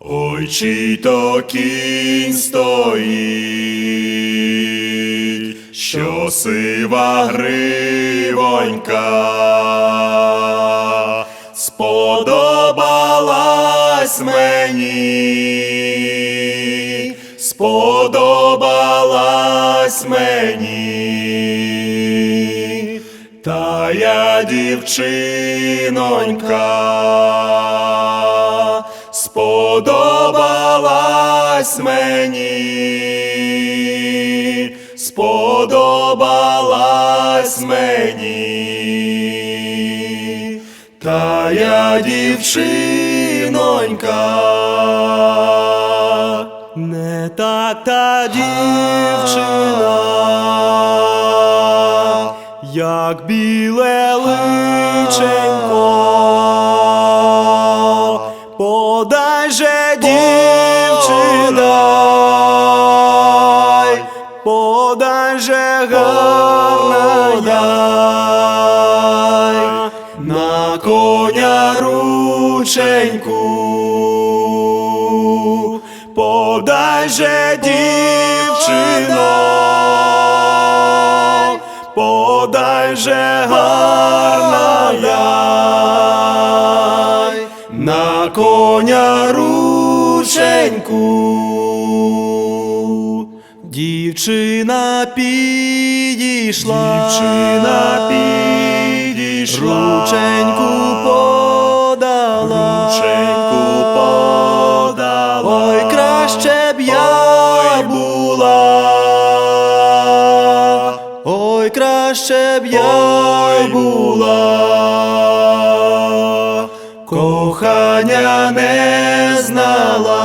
Ой, чий то кінь стоїть, що сива гривонька сподобалась мені, сподобалась мені, та я дівчинонька, сподобалась мені, сподобалась мені, та я дівчинонька. Не так та дівчина, як біле личенько, подай же дівчина, подай. же гарна на коня рученьку, подай же дівчино, подай же гарна на коня рученьку. Дівчина підійшла, дівчина підійшла, рученьку подала, рученьку подала, ой, краще б я була, ой, краще б я була, кохання не знала.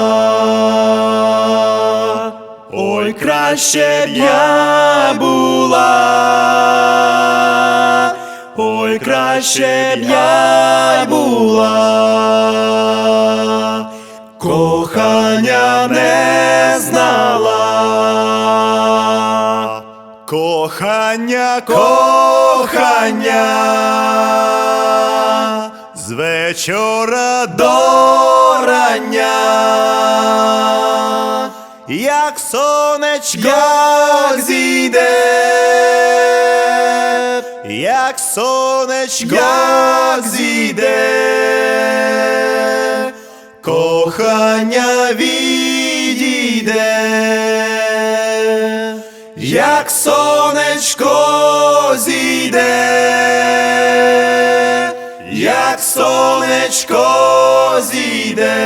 Ой, краще б я була, ой, краще б я була, кохання не знала. Кохання, кохання, з вечора до рання. Як сонечко як зійде, як сонечко як зійде, кохання відійде, як сонечко зійде, сонечко зійде.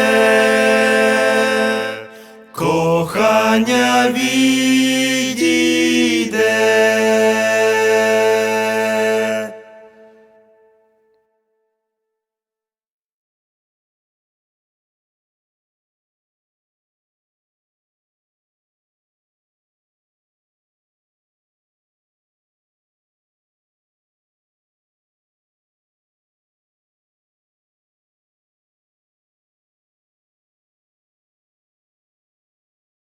Кохання відійде.